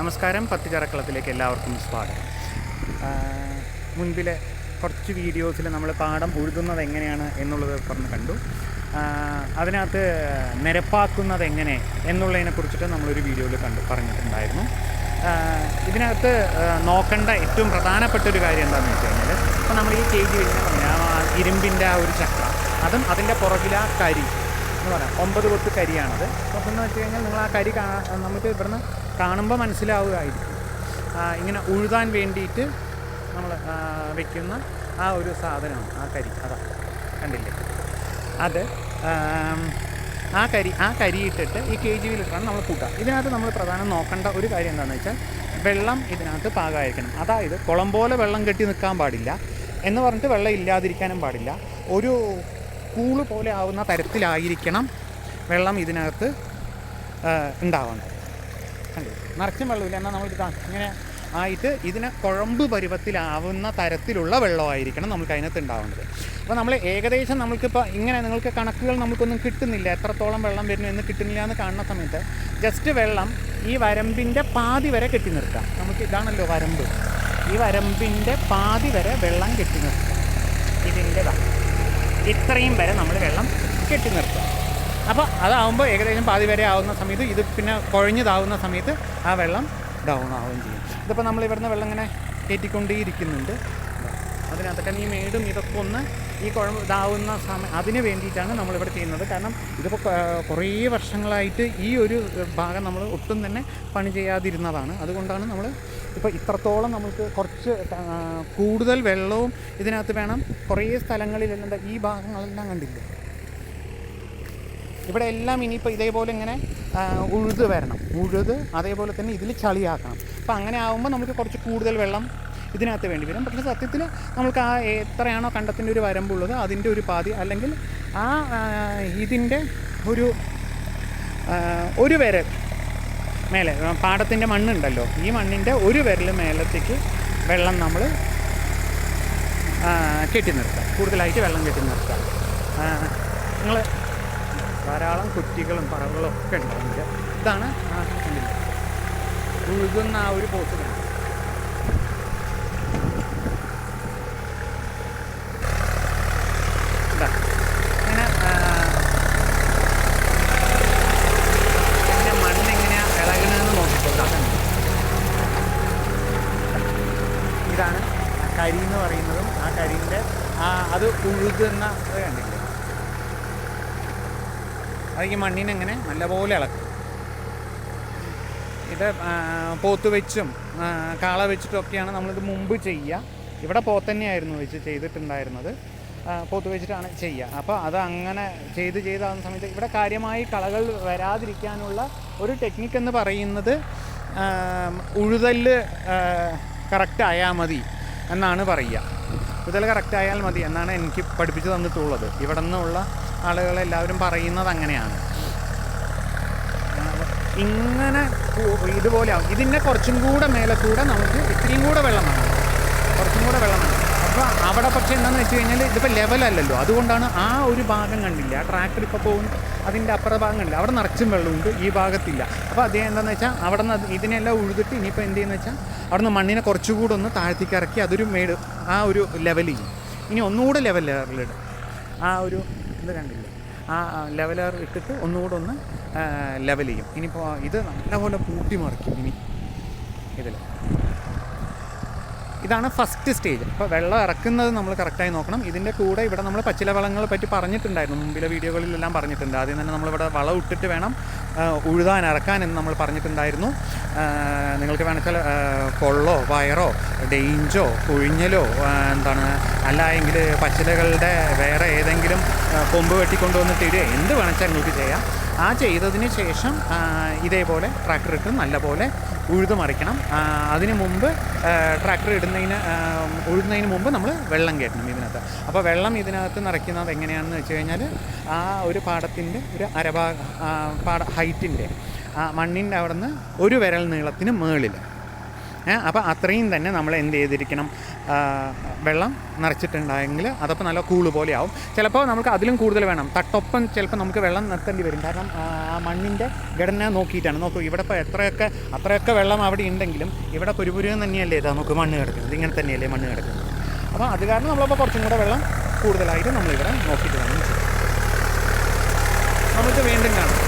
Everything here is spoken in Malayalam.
നമസ്കാരം. പത്തുചരക്കളത്തിലേക്ക് എല്ലാവർക്കും സ്വാഗതം. മുൻപിലെ കുറച്ച് വീഡിയോസിൽ നമ്മൾ പാടം ഉഴുതുന്നത് എങ്ങനെയാണ് എന്നുള്ളത് പറഞ്ഞ് കണ്ടു. അതിനകത്ത് നിരപ്പാക്കുന്നത് എങ്ങനെ എന്നുള്ളതിനെ കുറിച്ചിട്ട് നമ്മളൊരു വീഡിയോയിൽ കണ്ടു പറഞ്ഞിട്ടുണ്ടായിരുന്നു. ഇതിനകത്ത് നോക്കേണ്ട ഏറ്റവും പ്രധാനപ്പെട്ട ഒരു കാര്യം എന്താണെന്ന് വെച്ച് കഴിഞ്ഞാൽ ഇപ്പോൾ നമ്മൾ ഈ കെ ജി പറഞ്ഞ ആ ഇരുമ്പിന്റെ ആ ഒരു ചക്ര അതും അതിന്റെ പുറകിലെ കരി എന്ന് പറയാം. ഒമ്പത് കൊത്ത് കരിയാണത്. അപ്പോൾ എന്ന് വെച്ച് കഴിഞ്ഞാൽ നിങ്ങൾ ആ കരി കാ നമുക്ക് ഇവിടുന്ന് കാണുമ്പോൾ മനസ്സിലാവുകയായിരിക്കും. ഇങ്ങനെ ഉഴുതാൻ വേണ്ടിയിട്ട് നമ്മൾ വെക്കുന്ന ആ ഒരു സാധനമാണ് ആ കരി. അതാ കണ്ടില്ലേ? അത് ആ കരി ആ കരി ഇട്ടിട്ട് ഈ കെ ജി വിയിലിട്ടാണ് നമ്മൾ കൂട്ടുക. ഇതിനകത്ത് നമ്മൾ പ്രധാനം നോക്കേണ്ട ഒരു കാര്യം എന്താണെന്ന് വെച്ചാൽ വെള്ളം ഇതിനകത്ത് പാകമായിരിക്കണം. അതായത് കുളം പോലെ വെള്ളം കെട്ടി നിൽക്കാൻ പാടില്ല എന്ന് പറഞ്ഞിട്ട് വെള്ളം ഇല്ലാതിരിക്കാനും പാടില്ല. ഒരു കൂൾ പോലെ ആവുന്ന തരത്തിലായിരിക്കണം വെള്ളം ഇതിനകത്ത് ഉണ്ടാവേണ്ടത് നിറച്ചും വെള്ളമില്ല. എന്നാൽ നമ്മൾ ഇങ്ങനെ ആയിട്ട് ഇതിനെ കുഴമ്പ് പരുവത്തിലാവുന്ന തരത്തിലുള്ള വെള്ളമായിരിക്കണം നമുക്ക് അതിനകത്ത് ഉണ്ടാവേണ്ടത് അപ്പോൾ നമ്മൾ ഏകദേശം നമുക്കിപ്പോൾ ഇങ്ങനെ നിങ്ങൾക്ക് കണക്കുകൾ നമുക്കൊന്നും കിട്ടുന്നില്ല. എത്രത്തോളം വെള്ളം വരുന്നു എന്ന് കിട്ടുന്നില്ല എന്ന് കാണുന്ന സമയത്ത് ജസ്റ്റ് വെള്ളം ഈ വരമ്പിന്റെ പാതി വരെ കെട്ടി നിർത്താം. നമുക്ക് ഇതാണല്ലോ വരമ്പ്. ഈ വരമ്പിന്റെ പാതി വരെ വെള്ളം കെട്ടി നിർത്താം. ഇതിന്റെ ഇത്രയും വരെ നമ്മൾ വെള്ളം കെട്ടി നിർത്തുക അപ്പോൾ അതാവുമ്പോൾ ഏകദേശം പാതി വരെ ആവുന്ന സമയത്ത് ഇത് പിന്നെ കുഴഞ്ഞതാവുന്ന സമയത്ത് ആ വെള്ളം ഡൗൺ ആവുകയും ചെയ്യും. ഇതിപ്പോൾ നമ്മൾ ഇവിടുന്ന് വെള്ളം ഇങ്ങനെ കയറ്റിക്കൊണ്ടേയിരിക്കുന്നുണ്ട്. അതിനകത്തൊക്കെ ഈ മേടും ഇതൊക്കെ ഒന്ന് ഈ കുഴമ്പ് ഇതാവുന്ന സമയം അതിന് വേണ്ടിയിട്ടാണ് നമ്മളിവിടെ ചെയ്യുന്നത്. കാരണം ഇതിപ്പോൾ കുറേ വർഷങ്ങളായിട്ട് ഈ ഒരു ഭാഗം നമ്മൾ ഒട്ടും തന്നെ പണി ചെയ്യാതിരുന്നതാണ്. അതുകൊണ്ടാണ് നമ്മൾ ഇപ്പോൾ ഇത്രത്തോളം നമുക്ക് കുറച്ച് കൂടുതൽ വെള്ളവും ഇതിനകത്ത് വേണം. കുറേ സ്ഥലങ്ങളിലെല്ലാം ഈ ഭാഗങ്ങളെല്ലാം കണ്ടില്ലേ? ഇവിടെ എല്ലാം ഇനിയിപ്പോൾ ഇതേപോലെ ഇങ്ങനെ ഉഴുത് വരണം. ഉഴുത് അതേപോലെ തന്നെ ഇതിൽ ചളിയാക്കണം. അപ്പോൾ അങ്ങനെ ആകുമ്പോൾ നമുക്ക് കുറച്ച് കൂടുതൽ വെള്ളം ഇതിനകത്ത് വേണ്ടി വരും. പക്ഷേ സത്യത്തിൽ നമുക്ക് ആ എത്രയാണോ കണ്ടത്തിന്റെ ഒരു വരമ്പുള്ളത് അതിന്റെ ഒരു പാതി അല്ലെങ്കിൽ ആ ഇതിന്റെ ഒരു ഒരു വിരൽ മേലെ പാടത്തിന്റെ മണ്ണുണ്ടല്ലോ. ഈ മണ്ണിന്റെ ഒരു വിരൽ മേലത്തേക്ക് വെള്ളം നമ്മൾ കെട്ടി നിർത്തുക കൂടുതലായിട്ട് വെള്ളം കെട്ടി നിർത്തുക നിങ്ങൾ ധാരാളം കുറ്റികളും പറവുകളും ഒക്കെ ഉണ്ടാവുന്നുണ്ട്. ഇതാണ്? ഉഴുകുന്ന ആ ഒരു പോസ്റ്റ് ഇതാ. ഇങ്ങനെ ആ, ഇതിന്റെ മണ്ണ് എങ്ങനെയാ ഇളകണമെന്ന് നോക്കിക്കോട്ടാ ഇതാണ് ആ കരി എന്ന് പറയുന്നതും ആ കരിന്റെ ആ അത് ഉഴുകുന്ന അത് കണ്ടില്ലേ? അത് ഈ മണ്ണിനെങ്ങനെ നല്ലപോലെ ഇളക്കും. ഇത് പോത്ത് വെച്ചും കാള വെച്ചിട്ടൊക്കെയാണ് നമ്മളിത് മുമ്പ് ചെയ്യുക. ഇവിടെ പോത്ത് തന്നെയായിരുന്നു വെച്ച് ചെയ്തിട്ടുണ്ടായിരുന്നത്. പോത്ത് വെച്ചിട്ടാണ് ചെയ്യുക. അപ്പോൾ അത് അങ്ങനെ ചെയ്ത് ചെയ്താകുന്ന സമയത്ത് ഇവിടെ കാര്യമായി കളകൾ വരാതിരിക്കാനുള്ള ഒരു ടെക്നിക്ക് എന്ന് പറയുന്നത് ഉഴുതൽ കറക്റ്റ് ആയാൽ മതി. എന്നാണ് പറയുക. ഉഴുതൽ കറക്റ്റ് ആയാൽ മതി. എന്നാണ് എനിക്ക് പഠിപ്പിച്ചു തന്നിട്ടുള്ളത്. ഇവിടെ നിന്നുള്ള ആളുകളെല്ലാവരും പറയുന്നത് അങ്ങനെയാണ്. ഇങ്ങനെ ഇതുപോലെ ഇതിന്റെ കുറച്ചും കൂടെ മേലെ കൂടെ നമുക്ക് ഇത്രയും കൂടെ വെള്ളം വേണം. കുറച്ചും കൂടെ വെള്ളം വേണം. അപ്പോൾ അവിടെ പക്ഷേ എന്താണെന്ന് വെച്ച് കഴിഞ്ഞാൽ ഇതിപ്പോൾ ലെവലല്ലല്ലോ അതുകൊണ്ടാണ് ആ ഒരു ഭാഗം കണ്ടില്ല. ആ ട്രാക്ടർ ഇപ്പോൾ പോകുന്ന അതിന്റെ അപ്പുറ ഭാഗം കണ്ടില്ല. അവിടെ നിറച്ചും വെള്ളമുണ്ട്. ഈ ഭാഗത്തില്ല. അപ്പോൾ അദ്ദേഹം എന്താണെന്ന് വെച്ചാൽ അവിടെ നിന്ന് ഇതിനെല്ലാം ഉഴുതിട്ട് ഇനിയിപ്പോൾ എന്ത് ചെയ്യുന്നത് വെച്ചാൽ അവിടെ നിന്ന് മണ്ണിനെ കുറച്ചുകൂടെ ഒന്ന് താഴ്ത്തിക്ക് ഇറക്കി അതൊരു മേട് ആ ഒരു ലെവൽ ചെയ്യും ഇനി ഒന്നുകൂടെ ലെവൽ ലെവലിടും ആ ഒരു ഇത് കണ്ടില്ല? ആ ലെവലർ ഇട്ടിട്ട് ഒന്നുകൂടെ ഒന്ന് ലെവൽ ചെയ്യും. ഇനിയിപ്പോൾ ഇത് നല്ലപോലെ കൂട്ടി മറിക്കും ഇനി. ഇതിൽ ഇതാണ് ഫസ്റ്റ് സ്റ്റേജ് അപ്പോൾ വെള്ളം ഇറക്കുന്നത് നമ്മൾ കറക്റ്റായി നോക്കണം. ഇതിന്റെ കൂടെ ഇവിടെ നമ്മൾ പച്ചില വളങ്ങളെ പറ്റി പറഞ്ഞിട്ടുണ്ടായിരുന്നു. മുമ്പിലെ വീഡിയോകളിലെല്ലാം പറഞ്ഞിട്ടുണ്ട്. ആദ്യം തന്നെ നമ്മളിവിടെ വളം ഇട്ടിട്ട് വേണം ഉഴുതാൻ ഇറക്കാൻ എന്ന് നമ്മൾ പറഞ്ഞിട്ടുണ്ടായിരുന്നു. നിങ്ങൾക്ക് വേണമെങ്കിൽ കൊള്ളോ വയറോ ഡെയിഞ്ചോ കുഴിഞ്ഞലോ എന്താണ് അല്ല എങ്കിൽ പച്ചിലകളുടെ വേറെ ഏതെങ്കിലും കൊമ്പ് വെട്ടിക്കൊണ്ടുവന്നിട്ട് ഇടുക. എന്ത് വേണമെച്ചാൽ നിങ്ങൾക്ക് ചെയ്യാം. ആ ചെയ്തതിന് ശേഷം ഇതേപോലെ ട്രാക്ടർ ഇട്ട് നല്ലപോലെ ഉഴുതു മറിക്കണം. അതിന് മുമ്പ് ട്രാക്ടർ ഇടുന്നതിന് ഉഴുതുന്നതിന് മുമ്പ് നമ്മൾ വെള്ളം കയറ്റണം ഇതിനകത്ത്. അപ്പോൾ വെള്ളം ഇതിനകത്ത് നിറയ്ക്കുന്നത് എങ്ങനെയാണെന്ന് വെച്ച് കഴിഞ്ഞാൽ ആ ഒരു പാടത്തിന്റെ ഒരു അരഭാ പാട ഹൈറ്റിന്റെ ആ മണ്ണിന്റെ അവിടെ നിന്ന് ഒരു വിരൽ നീളത്തിന് മുകളിൽ അപ്പോൾ അത്രയും തന്നെ നമ്മൾ എന്ത് ചെയ്തിരിക്കണം? വെള്ളം നിറച്ചിട്ടുണ്ടായെങ്കിൽ അതപ്പോൾ നല്ല കൂൾ പോലെ ആവും ചിലപ്പോൾ നമുക്ക് അതിലും കൂടുതൽ വേണം. തട്ടൊപ്പം ചിലപ്പോൾ നമുക്ക് വെള്ളം നിർത്തേണ്ടി വരും. കാരണം ആ മണ്ണിന്റെ ഘടന നോക്കിയിട്ടാണ്. നോക്കൂ ഇവിടെ ഇപ്പോൾ എത്രയൊക്കെ അത്രയൊക്കെ വെള്ളം അവിടെ ഉണ്ടെങ്കിലും ഇവിടെ പുരുപുരുന്ന് തന്നെയല്ലേ ഇതാ നമുക്ക് മണ്ണ് കിടക്കുന്നത്. ഇങ്ങനെ തന്നെയല്ലേ മണ്ണ് കിടക്കുന്നത്. അപ്പോൾ അത് കാരണം നമ്മളപ്പോൾ കുറച്ചും കൂടെ വെള്ളം കൂടുതലായിട്ട് നമ്മളിവിടെ നോക്കിയിട്ട് വേണം. നമുക്ക് വീണ്ടും കാണാം.